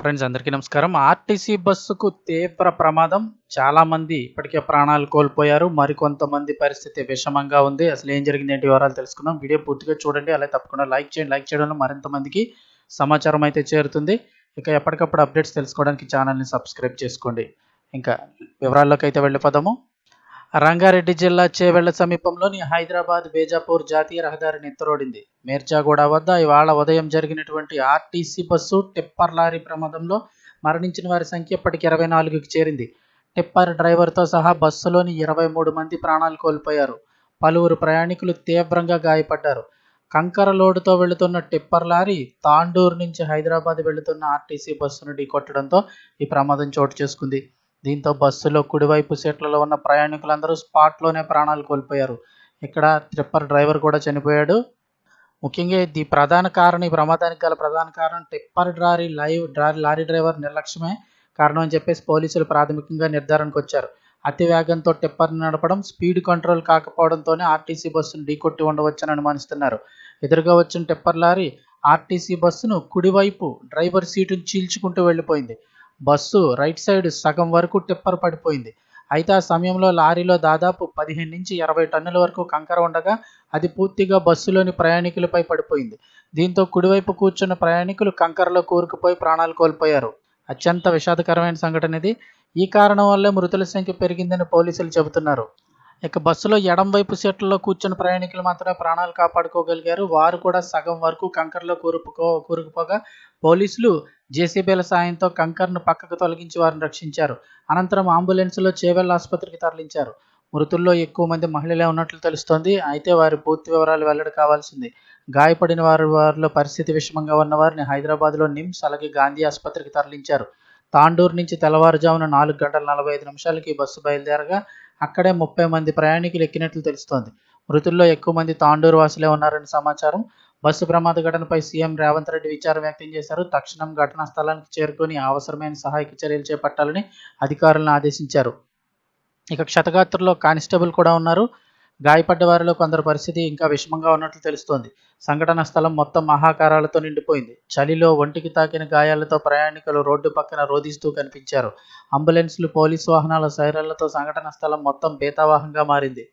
Friends అందరికీ నమస్కారం. RTC బస్సుకు తీవ్ర ప్రమాదం. చాలా మంది ఇప్పటికే ప్రాణాలు కోల్పోయారు. మరికొంతమంది పరిస్థితి విషమంగా ఉంది. అసలు ఏం జరిగింది ఏంటి వివరాలు తెలుసుకుందాం. వీడియో పూర్తిగా చూడండి. అలాగే తప్పకుండా లైక్ చేయండి. లైక్ చేయడం మరింత మందికి సమాచారం అయితే చేరుతుంది. ఇక ఎప్పటికప్పుడు అప్డేట్స్ తెలుసుకోవడానికి ఛానల్ని సబ్స్క్రైబ్ చేసుకోండి. ఇంకా వివరాల్లోకి అయితే వెళ్ళిపోదాము. రంగారెడ్డి జిల్లా చేవెళ్ళ సమీపంలోని హైదరాబాద్ బేజాపూర్ జాతీయ రహదారిని ఎత్తరోడింది మేర్చాగూడ వద్ద ఇవాళ ఉదయం జరిగినటువంటి ఆర్టీసీ బస్సు టిప్పర్ లారీ ప్రమాదంలో మరణించిన వారి సంఖ్య ఇప్పటికి ఇరవై నాలుగుకి చేరింది. టిప్పర్ డ్రైవర్తో సహా బస్సులోని ఇరవై మూడు మంది ప్రాణాలు కోల్పోయారు. పలువురు ప్రయాణికులు తీవ్రంగా గాయపడ్డారు. కంకర లోడుతో వెళుతున్న టిప్పర్ లారీ తాండూరు నుంచి హైదరాబాద్ వెళుతున్న ఆర్టీసీ బస్సును ఢీకొట్టడంతో ఈ ప్రమాదం చోటు చేసుకుంది. దీంతో బస్సులో కుడివైపు సీట్లలో ఉన్న ప్రయాణికులందరూ స్పాట్లోనే ప్రాణాలు కోల్పోయారు. ఇక్కడ ట్రిప్పర్ డ్రైవర్ కూడా చనిపోయాడు. ముఖ్యంగా ఇది ప్రధాన కారణం ఈ ప్రమాదానికి గల ప్రధాన కారణం టిప్పర్ డ్రారీ లైవ్ డ్రారీ లారీ డ్రైవర్ నిర్లక్ష్యమే కారణం అని చెప్పేసి పోలీసులు ప్రాథమికంగా నిర్ధారణకు వచ్చారు. అతి వేగంతో టిప్పర్ నడపడం స్పీడ్ కంట్రోల్ కాకపోవడంతోనే ఆర్టీసీ బస్సును ఢీకొట్టి ఉండవచ్చని అనుమానిస్తున్నారు. ఎదురుగా వచ్చిన టిప్పర్ లారీ ఆర్టీసీ బస్సును కుడివైపు డ్రైవర్ సీటును చీల్చుకుంటూ వెళ్ళిపోయింది. బస్సు రైట్ సైడ్ సగం వరకు టిప్పర్ పడిపోయింది. అయితే ఆ సమయంలో లారీలో దాదాపు పదిహేను నుంచి ఇరవై టన్నుల వరకు కంకర ఉండగా అది పూర్తిగా బస్సులోని ప్రయాణికులపై పడిపోయింది. దీంతో కుడివైపు కూర్చున్న ప్రయాణికులు కంకరలో కూరుకుపోయి ప్రాణాలు కోల్పోయారు. అత్యంత విషాదకరమైన సంఘటన ఇది. ఈ కారణం వల్లే మృతుల సంఖ్య పెరిగిందని పోలీసులు చెబుతున్నారు. ఇక బస్సులో ఎడం వైపు సీట్లలో కూర్చున్న ప్రయాణికులు మాత్రమే ప్రాణాలు కాపాడుకోగలిగారు. వారు కూడా సగం వరకు కంకరలో కూరుకుపో కూరుకుపోగా పోలీసులు జేసీబీల సాయంతో కంకర్ను పక్కకు తొలగించి వారిని రక్షించారు. అనంతరం అంబులెన్స్లో చేవెళ్ళ ఆసుపత్రికి తరలించారు. మృతుల్లో ఎక్కువ మంది మహిళలే ఉన్నట్లు తెలుస్తోంది. అయితే వారి పూర్తి వివరాలు వెల్లడి కావాల్సింది. గాయపడిన వారి వారిలో పరిస్థితి విషమంగా ఉన్న వారిని హైదరాబాద్లో నిమ్స్ అలాగే గాంధీ ఆసుపత్రికి తరలించారు. తాండూరు నుంచి తెల్లవారుజామున నాలుగు గంటల నలభై ఐదు నిమిషాలకి బస్సు బయలుదేరగా అక్కడే ముప్పై మంది ప్రయాణికులు ఎక్కినట్లు తెలుస్తోంది. మృతుల్లో ఎక్కువ మంది తాండూరు వాసులే ఉన్నారని సమాచారం బస్సు ప్రమాద ఘటనపై సీఎం రేవంత్ రెడ్డి విచారం వ్యక్తం చేశారు. తక్షణం ఘటనా స్థలానికి చేరుకొని అవసరమైన సహాయక చర్యలు చేపట్టాలని అధికారులను ఆదేశించారు. ఇక క్షతగాత్రుల్లో కానిస్టేబుల్ కూడా ఉన్నారు. గాయపడ్డ వారిలో కొందరు పరిస్థితి ఇంకా విషమంగా ఉన్నట్లు తెలుస్తోంది. సంఘటన స్థలం మొత్తం మహాకారాలతో నిండిపోయింది. చలిలో ఒంటికి తాకిన గాయాలతో ప్రయాణికులు రోడ్డు పక్కన రోధిస్తూ కనిపించారు. అంబులెన్స్లు పోలీసు వాహనాల సైరన్లతో సంఘటన స్థలం మొత్తం బేతావాహంగా మారింది.